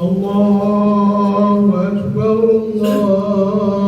الله أكبر الله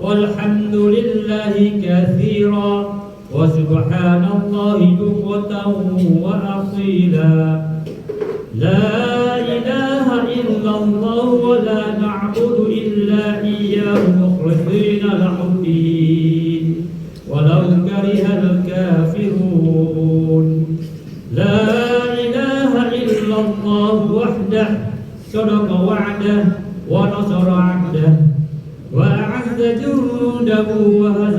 والحمد لله كثيرا. وسبحان الله بكرة وأصيلا. لا إله إلا الله ولا نعبد إلا إياه مخلصين له الدين. ولو كره الكافرون. لا إله إلا الله وحده صدق وعده. Jabu Maharaj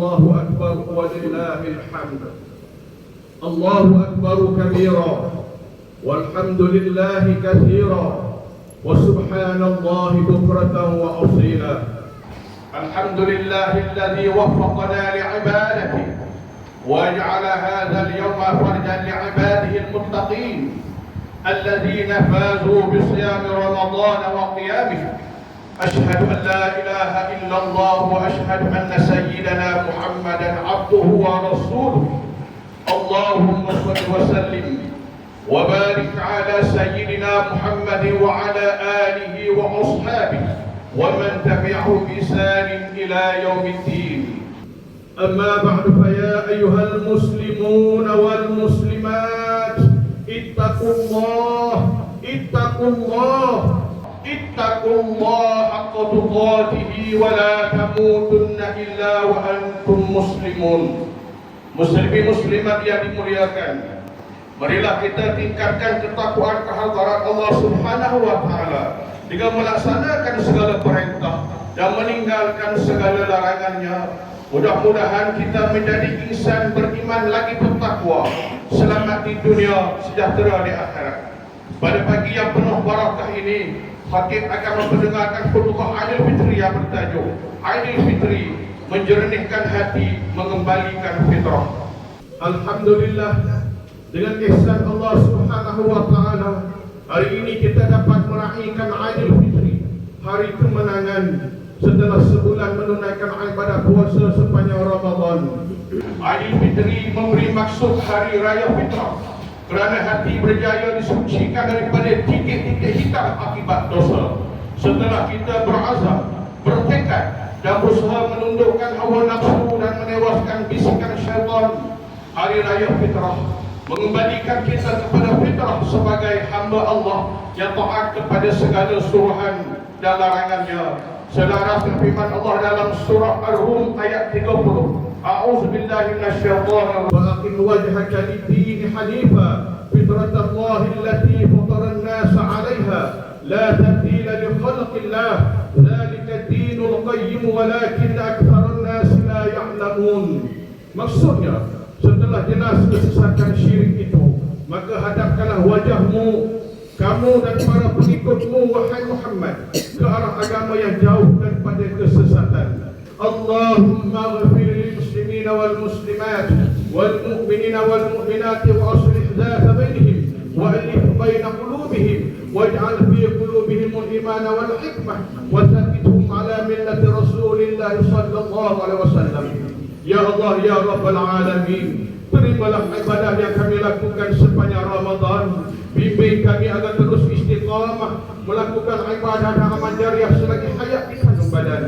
الله أكبر ولله الحمد. الله أكبر كبيرا والحمد لله كثيرا وسبحان الله بكرة وأصيلا. الحمد لله الذي وفقنا لعبادته واجعل هذا اليوم فرجا لعباده المتقين الذين فازوا بصيام رمضان وقيامه. أشهد أن لا إله إلا الله وأشهد أن سيدنا محمدا عبده ورسوله. اللهم صل وسلم وبارك على سيدنا محمد وعلى آله وأصحابه ومن تبعه بإحسان إلى يوم الدين. أما بعد فيا أيها المسلمون والمسلمات اتقوا الله اتقوا الله. اتقوا الله حق تقاته ولا تموتن إلا وأنتم مسلمون Muslimin muslimat yang dimuliakan Marilah kita tingkatkan ketakwaan kehadirat Allah Subhanahu wa taala dengan melaksanakan segala perintah dan meninggalkan segala larangannya. Mudah-mudahan kita menjadi insan beriman lagi bertakwa, selamat di dunia, sejahtera di akhirat. Pada pagi yang penuh barakah ini, Khatib akan memperdengarkan khutbah Aidil Fitri yang bertajuk Aidil Fitri menjernihkan hati, mengembalikan fitrah. Alhamdulillah dengan ihsan Allah Subhanahu wa taala hari ini kita dapat meraihkan Aidil Fitri, hari kemenangan setelah sebulan menunaikan ibadah puasa sepanjang Ramadan. Aidil Fitri memberi maksud hari raya fitrah kerana hati berjaya disucikan daripada titik-titik hitam akibat dosa. Setelah kita berazam, bertekad dan berusaha menundukkan hawa nafsu dan menewaskan bisikan syaitan hari raya fitrah mengembalikan kita kepada fitrah sebagai hamba Allah yang taat kepada segala suruhan dan larangannya selaras firman Allah dalam surah Ar-Rum ayat 30 A'udzu billahi minasyaitonir rajim wa aqim wajhaka lid-din hanifa fitratallahi allati fatara an-nas 'alayha la tabdila li khalqillah dhalika ad-dinul qayyim walakin aktharun nas la ya'lamun maksudnya setelah jelas kesesatan syirik itu maka hadapkanlah wajahmu kamu dan para pengikutmu wahai Muhammad ke arah agama yang jauh daripada kesesatan. Allahumma ghafir lil muslimin wal muslimat wal mu'minin wal mu'minat wa aslih dhata bainihim wa alif bain qulubihim waj'al fi qulubihim al-iman wal hikmah wa thabbithum ala millati rasulillah sallallahu alaihi wasallam Ya Allah, Ya Rabbal Alamin Terimalah ibadah yang kami lakukan sepanjang Ramadan Bimbing kami agar terus istiqamah Melakukan ibadah dan amal jariah selagi hayat di kandung badan.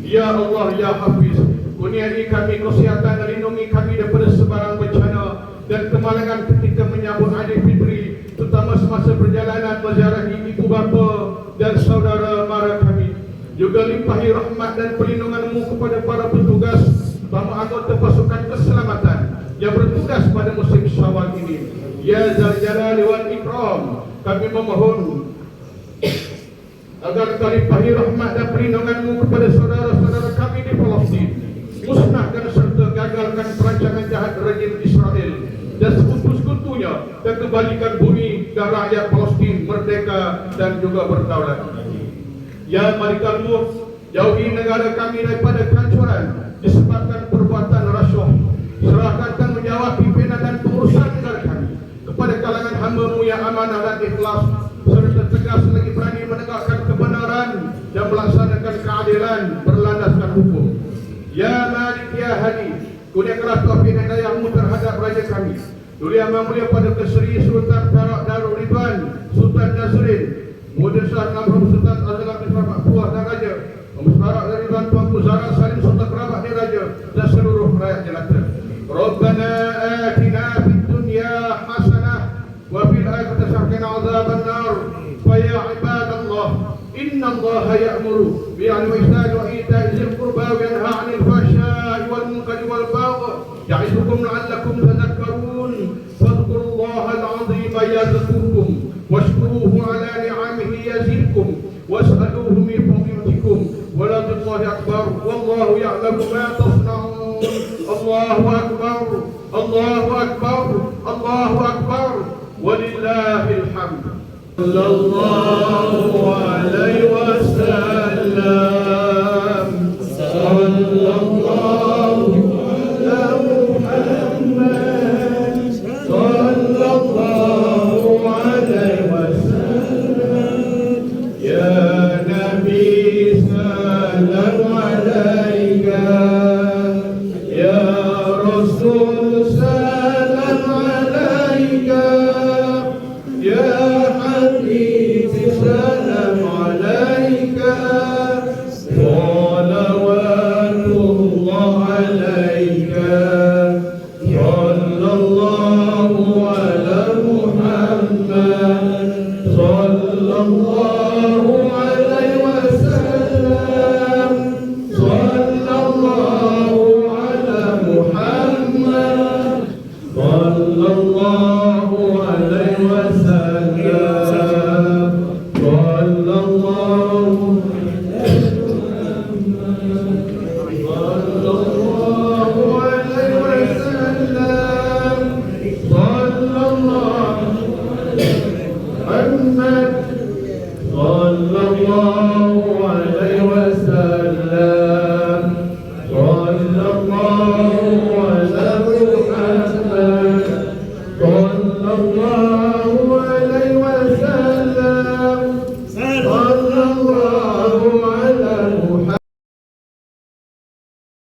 Ya Allah, Ya Hafiz Kuniani kami kesihatan dan lindungi kami daripada sebarang bencana Dan kemalangan ketika menyambut Aidil Fitri Terutama semasa perjalanan menziarahi ibu bapa dan saudara mara kami Juga limpahi rahmat dan perlindunganmu kepada para petugas Bama anggota pasukan keselamatan yang bertugas pada musim syawal ini. Ya Zal Jalali wal Ikram, kami memohon agar kau limpahi rahmat dan perlindunganmu kepada saudara-saudara kami di Palestin. Musnahkan serta gagalkan perancangan jahat rejim Israel. Dan sekutu-sekutunya dan kembalikan bumi dan rakyat Palestin merdeka dan juga berdaulat. Ya Malikal Mulk, jauhi negara kami daripada kehancuran disebabkan perbuatan rasuah serahkan tanggungjawab pimpinan dan pengurusan negara kami kepada kalangan hamba-Mu yang amanah dan ikhlas serta tegas lagi berani menegakkan kebenaran dan melaksanakan keadilan berlandaskan hukum Ya Malik Ya Hadi Kuniakalah taufik dan Dayamu terhadap Raja kami. Dulia Mamulia pada Keseri Sultan Farak Darul Riban Sultan Nasrin Muda Syah Namrum Sultan Azalah Keselamat Puah dan Raja Farak dari Bantuan Kuzara Salim Sultan Kerabat dan Raja Dan seluruh rakyat jelata Rabbana atina fid dunya hasanah wa fil akhirati hasanah wa qina Fa ya ibadallah inna Allah ya'muru bi'al ihsani wa ita'i dzil qurba wa wako محمد صلى الله